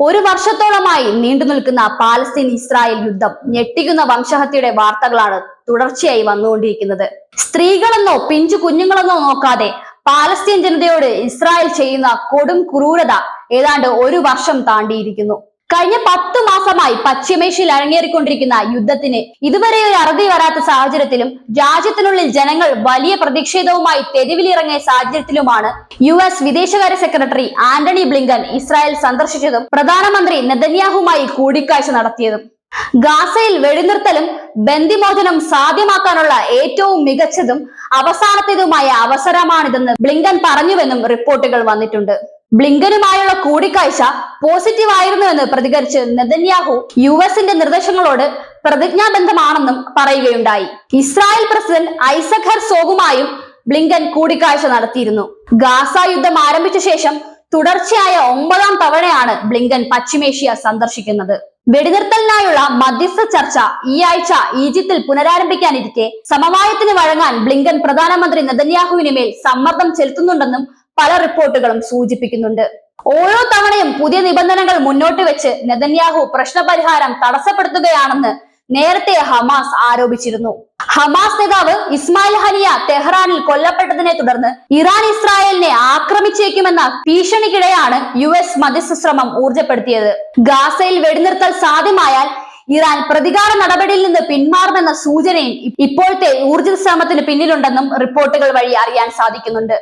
ഒരു വർഷത്തോളമായി നീണ്ടു നിൽക്കുന്ന പാലസ്തീൻ ഇസ്രായേൽ യുദ്ധം ഞെട്ടിക്കുന്ന വംശഹത്യയുടെ വാർത്തകളാണ് തുടർച്ചയായി വന്നുകൊണ്ടിരിക്കുന്നത്. സ്ത്രീകളെന്നോ പിഞ്ചു കുഞ്ഞുങ്ങളെന്നോ നോക്കാതെ പാലസ്തീൻ ജനതയോട് ഇസ്രായേൽ ചെയ്യുന്ന കൊടും ക്രൂരത ഏതാണ്ട് ഒരു വർഷം താണ്ടിയിരിക്കുന്നു. കഴിഞ്ഞ പത്തു മാസമായി പശ്ചിമേഷ്യയിൽ അരങ്ങേറിക്കൊണ്ടിരിക്കുന്ന യുദ്ധത്തിന് ഇതുവരെ ഒരു അറുതി വരാത്ത സാഹചര്യത്തിലും രാജ്യത്തിനുള്ളിൽ ജനങ്ങൾ വലിയ പ്രതിഷേധവുമായി തെരുവിലിറങ്ങിയ സാഹചര്യത്തിലുമാണ് യു എസ് വിദേശകാര്യ സെക്രട്ടറി ആന്റണി ബ്ലിങ്കൻ ഇസ്രായേൽ സന്ദർശിച്ചതും പ്രധാനമന്ത്രി നെതന്യാഹുമായി കൂടിക്കാഴ്ച നടത്തിയതും. ഗാസയിൽ വെടിനിർത്തലും ബന്ദിമോചനം സാധ്യമാക്കാനുള്ള ഏറ്റവും മികച്ചതും അവസാനത്തേതുമായ അവസരമാണിതെന്ന് ബ്ലിങ്കൻ പറഞ്ഞുവെന്നും റിപ്പോർട്ടുകൾ വന്നിട്ടുണ്ട്. ബ്ലിങ്കനുമായുള്ള കൂടിക്കാഴ്ച പോസിറ്റീവ് ആയിരുന്നുവെന്ന് പ്രതികരിച്ച് നെതന്യാഹു യു എസിന്റെ നിർദ്ദേശങ്ങളോട് പ്രതിജ്ഞാബന്ധമാണെന്നും പറയുകയുണ്ടായി. ഇസ്രായേൽ പ്രസിഡന്റ് ഐസഖർ സോഗുമായും ബ്ലിങ്കൻ കൂടിക്കാഴ്ച നടത്തിയിരുന്നു. ഗാസ യുദ്ധം ആരംഭിച്ച ശേഷം തുടർച്ചയായ ഒമ്പതാം തവണയാണ് ബ്ലിങ്കൻ പശ്ചിമേഷ്യ സന്ദർശിക്കുന്നത്. വെടിനിർത്തലിനായുള്ള മധ്യസ്ഥ ചർച്ച ഈ ആഴ്ച ഈജിപ്തിൽ പുനരാരംഭിക്കാനിരിക്കെ സമവായത്തിന് വഴങ്ങാൻ ബ്ലിങ്കൻ പ്രധാനമന്ത്രി നെതന്യാഹുവിന് മേൽ സമ്മർദ്ദം ചെലുത്തുന്നുണ്ടെന്നും പല റിപ്പോർട്ടുകളും സൂചിപ്പിക്കുന്നുണ്ട്. ഓരോ തവണയും പുതിയ നിബന്ധനകൾ മുന്നോട്ട് വെച്ച് നെതന്യാഹു പ്രശ്നപരിഹാരം തടസ്സപ്പെടുത്തുകയാണെന്ന് നേരത്തെ ഹമാസ് ആരോപിച്ചിരുന്നു. ഹമാസ് നേതാവ് ഇസ്മായിൽ ഹനിയ തെഹ്റാനിൽ കൊല്ലപ്പെട്ടതിനെ തുടർന്ന് ഇറാൻ ഇസ്രായേലിനെ ആക്രമിച്ചേക്കുമെന്ന ഭീഷണിക്കിടെയാണ് യു എസ് മധ്യസ്ഥ ശ്രമം ഊർജപ്പെടുത്തിയത് ഗാസയിൽ വെടിനിർത്തൽ സാധ്യമായാൽ ഇറാൻ പ്രതികാര നടപടിയിൽ നിന്ന് പിന്മാറുമെന്ന സൂചനയും ഇപ്പോഴത്തെ ഊർജ ശ്രമത്തിന് പിന്നിലുണ്ടെന്നും റിപ്പോർട്ടുകൾ വഴി അറിയാൻ സാധിക്കുന്നുണ്ട്.